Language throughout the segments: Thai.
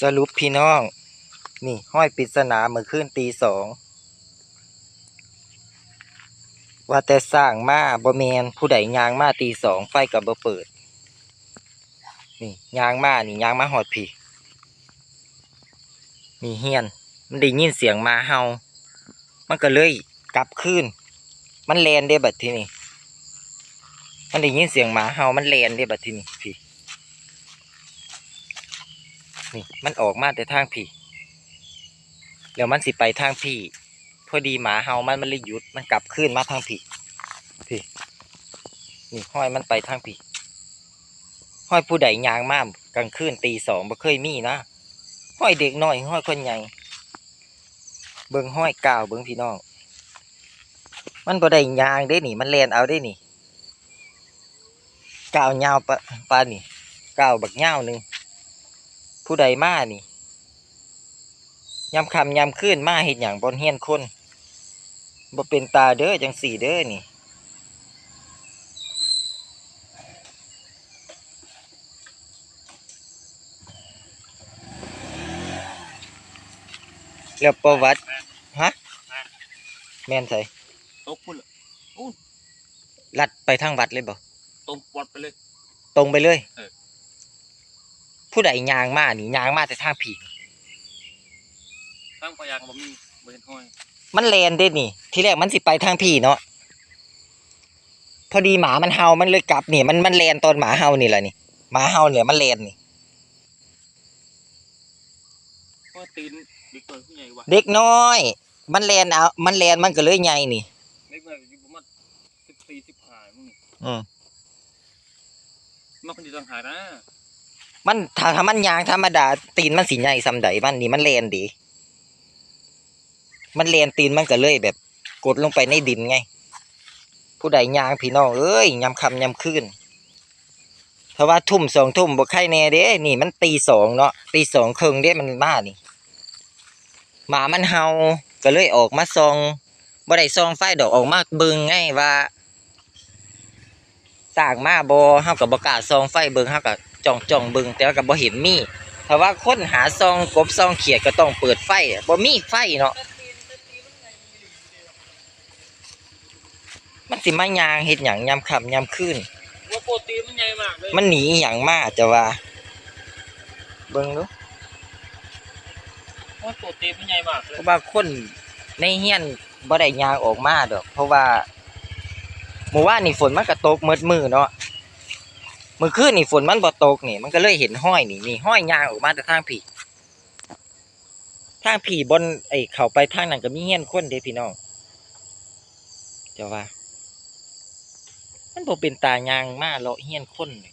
สรุปพี่น้อง นี่ห้อยปริศนาเมื่อคืนตีสอง ว่าแต่สร้างมาบ่แมนผู้ใดยางมาตีสองไฟกับบ่เปิด นี่ยางมานี่ยางมาหอดพี่นี่เฮียน มันได้ยินเสียงหมาเฮามันก็เลยกลับคืนมันแลนได้บัดที่นี้มันได้ยินเสียงหมาเฮามันแลนได้บัดที่นี้พี่ นี่มันออกมาแต่ทางพี่แล้วมันสิไปทางพี่ พอดีหมาเฮามันมันเลยหยุดมันกลับขึ้นมาทางพี่พี่นี่ห้อยมันไปทางพี่ห้อยผู้ใดยางมากกลางคืนตีสองบ่เคยมีนะห้อยเด็กน้อยห้อยคนใหญ่เบิ่งห้อยกาวเบิ่งพี่น้อง มันบ่ได้ยางเด้นี่ มันแลนเอาได้นี่กาวยาวปะปานี่กาวบักยาวหนึ่ง ผู้ใดมานี่ยำคำยำขึ้นมาเห็ดอย่างบนเฮียนคนบ่เป็นตาเด้อจังสี่เด้อนี่แล้วประวัติฮะแม่นใส่ตกพุ่นละลัดไปทางวัดเลยบ่ตรงปอดไปเลย ตรงไปเลยเออ ผู้ใดยางมานี่ยางมาแต่ทางผีข้างพยางบ่มีบ่เห็นห้อยมันแลนเด้นี่ ทีแรกมันสิไปทางพี่เนาะพอดีหมามันเห่ามันเลยกลับนี่มันมันแลนตอนหมาเห่านี่แหละนี่หมาเห่าเนี่ยมันแลนนี่เพราะตีนเด็กน้อยผู้ใหญ่ว่ะเด็กน้อย มันแลนเอามันแลนมันก็เลยใหญ่นี่เด็กน้อยอยู่ประมาณสิบสี่สิบห้ามึงนี่อืมมันคนอยู่ต่างหากนะ มันถ้าถ้ามันยางธรรมดาตีนมันสีใหญ่ซำใดมันนี่มันแลนดี มันแลนตีนมันก็เลยแบบ กดลงไปในดินไง ผู้ใดยางพี่น้องเอ้ยยำคำยำคืนเพราะว่าทุ่มสองทุ่มบ่ใครแน่เด้ นี่มันตีสองเนาะตีสองครึ่งเด้มันมานี่หมามันเห่าก็เลยออกมาซองบ่ได้ซองไฟดอกออกมาเบิงไงว่าสร้างมาบ่เฮาก็บ่กล้าซองไฟเบิงเฮาก็ จ้องจ้องๆเบิ่งแต่ว่าก็บ่เห็นมีถ้าว่าคนหาซองกบซองเขียดก็ต้องเปิดไฟอะบ่มีไฟเนาะมันสิมายางเฮ็ดหยังยามค่ำยามคืนว่าโปรตีนมันใหญ่มากเลยมันหนีอหย่างมาจะว่า เบิ่งดูว่าโปรตีนมันใหญ่มากเลเพยราะว่าคนในเฮียนบ่ได้ยางออกมาดอก เพราะว่าเมื่อวานนี่ฝนมันก็ตกมืดมือเนาะเมื่อคืนนี่ฝนมันบ่ตกนี่ มันก็เลยเห็นห้อยนี่นี่ห้อยยางออกมาแต่ทางผีทางผีบนไอ้เขาไปทางนั้นก็มีเฮี้ยนคนเด้พี่น้องเจะว่า มันบ่เป็นตายางมาเลาะเฮี้ยนคนนี่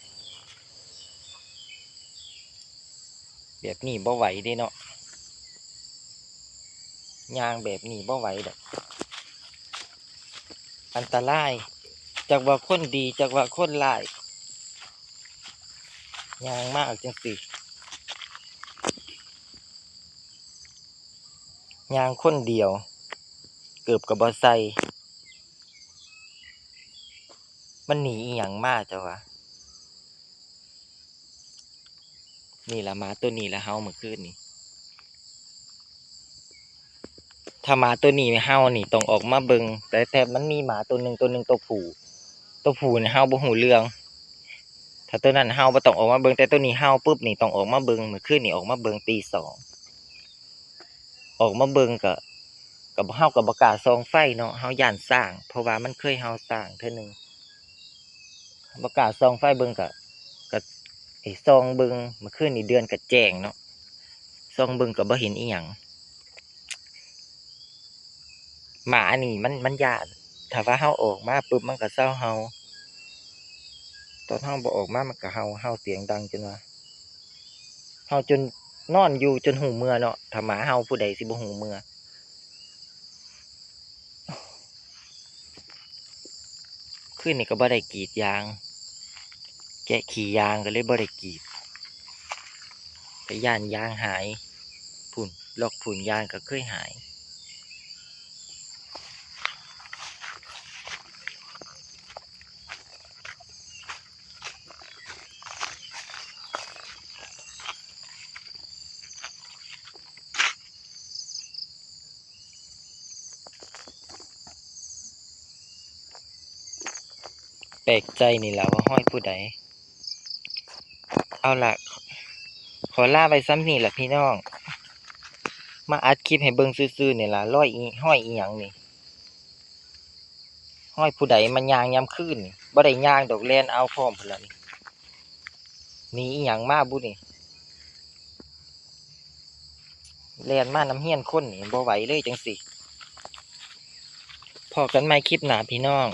แบบนี้บ่ไหวเด้เนาะยางแบบนี้บ่ไหวดอกอันตรายจากว่าคนดีจากว่าคนร้าย ยางมากจังสิยางคนเดียว เกือบกับบอไซมันหนีอีหยังมากจ้ะวะ นี่ละหมาตัวนี้ละเฮาเมื่อคืนนี้ถ้าหมาตัวนี้เฮานี่ต้องออกมาเบิงแต่แต่มันมีหมาตัวหนึ่งตัวหนึ่งตัวผู้ตัวผู้นี่เฮาบ่ฮู้เรื่อง ถ้าตัวนั้นเฮาบ่ต้องออกมาเบิงแต่ตัวนี้เฮาปุ๊บนี่ต้องออกมาเบิงเมื่อคืนนี่ออกมาเบิงตีสองออกมาเบิงก็กับเฮากับบ่กล้าส่องไฟเนาะเฮาย่านสร้าง เพราะว่ามันเคยเฮาสร้างเทื่อนึงบ่กล้าส่องไฟเบิงก็ก็ไอ้ส่องเบิงเมื่อคืนนี่เดือนก็แจ้งเนาะส่องเบิงก็บ่เห็นอีหยังหมานี่มันมันยานถ้าว่าเฮาออกมาปุ๊บมันก็เศร้าเฮา ตอนเฮาบ่ออกมามันก็เฮาเฮาเสียงดังจนว่าเฮาจนนอนอยู่จนหูเมื่อเนาะถ้าหมาเฮาผู้ใดสิบ่หูเมื่อคืนนี้ก็บ่ได้กีดยาง แกะขี่ยางก็เลยบ่ได้กีดแต่ย่านยางหายพุ่นลอกพุ่นยางก็เคยหาย แปลกใจนี่แหละว่าห้อยผู้ใด เอาละขอลาไปซ้ำนี่แหละพี่น้อง มาอัดคลิปให้เบิ่งซื่อๆนี่ล่ะร้อยอีห้อยอีหยังนี่ ห้อยผู้ใดมันยางยามคืนนี่บ่ได้ยางดอกแลนเอาพร้อมพุ่นละนี่มีอีหยังมากบุนี่แลนมาน้ำเฮียนคนนี่บ่ไหวเลยจังสิพอกันใหม่คลิปหนาพี่น้อง